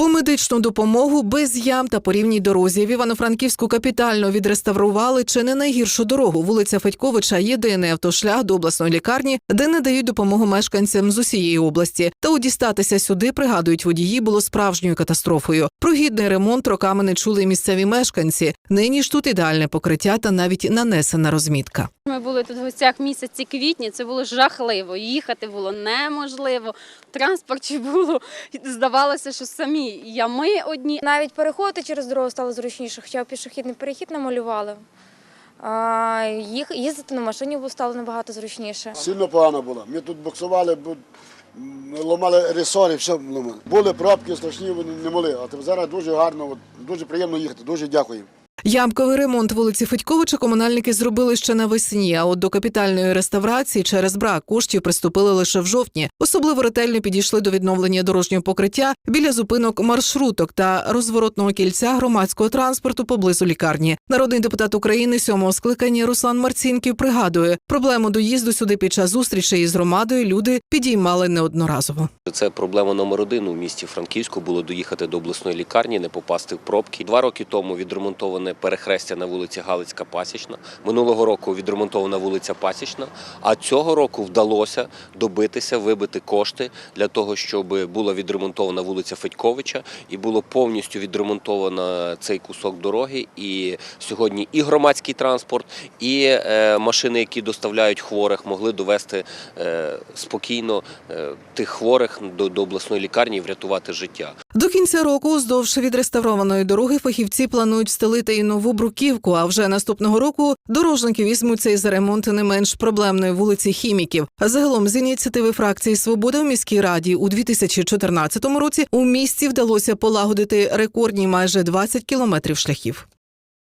По медичну допомогу без ям та по рівній дорозі в Івано-Франківську капітально відреставрували чи не найгіршу дорогу. Вулиця Федьковича єдиний автошлях до обласної лікарні, де надають допомогу мешканцям з усієї області. Та у дістатися сюди, пригадують водії, було справжньою катастрофою. Про гідний ремонт роками не чули місцеві мешканці. Нині ж тут ідеальне покриття та навіть нанесена розмітка. Ми були тут в гостях місяці квітні. Це було жахливо. Їхати було неможливо. Транспорті було здавалося, що самі ями одні. Навіть переходити через дорогу стало зручніше, хоча пішохідний перехід намалювали. А, їх, їздити на машині стало набагато зручніше. Сильно погано було. Ми тут буксували, ломали ресори, все ламали. Були пробки страшні, вони не могли. А зараз дуже гарно, дуже приємно їхати. Дуже дякую. Ямковий ремонт вулиці Федьковича комунальники зробили ще навесні. А от до капітальної реставрації через брак коштів приступили лише в жовтні. Особливо ретельно підійшли до відновлення дорожнього покриття біля зупинок маршруток та розворотного кільця громадського транспорту поблизу лікарні. Народний депутат України сьомого скликання Руслан Марцінків пригадує, проблему доїзду сюди під час зустрічей із громадою люди підіймали неодноразово. Це проблема номер один у місті Франківську було доїхати до обласної лікарні, не попасти в пробки. Два роки тому відремонтоване перехрестя на вулиці Галицька Пасічна. Минулого року відремонтована вулиця Пасічна. А цього року вдалося добитися, вибити кошти для того, щоб була відремонтована вулиця Федьковича і було повністю відремонтовано цей кусок дороги. І сьогодні і громадський транспорт, і е, машини, які доставляють хворих, могли довести е, спокійно е, тих хворих до, обласної лікарні і врятувати життя. До кінця року уздовж відреставрованої дороги фахівці планують стелити і нову бруківку. А вже наступного року дорожники візьмуться і за ремонт не менш проблемної вулиці хіміків. Загалом з ініціативи фракції Свобода в міській раді у 2014 році у місті вдалося полагодити рекордні майже 20 кілометрів шляхів.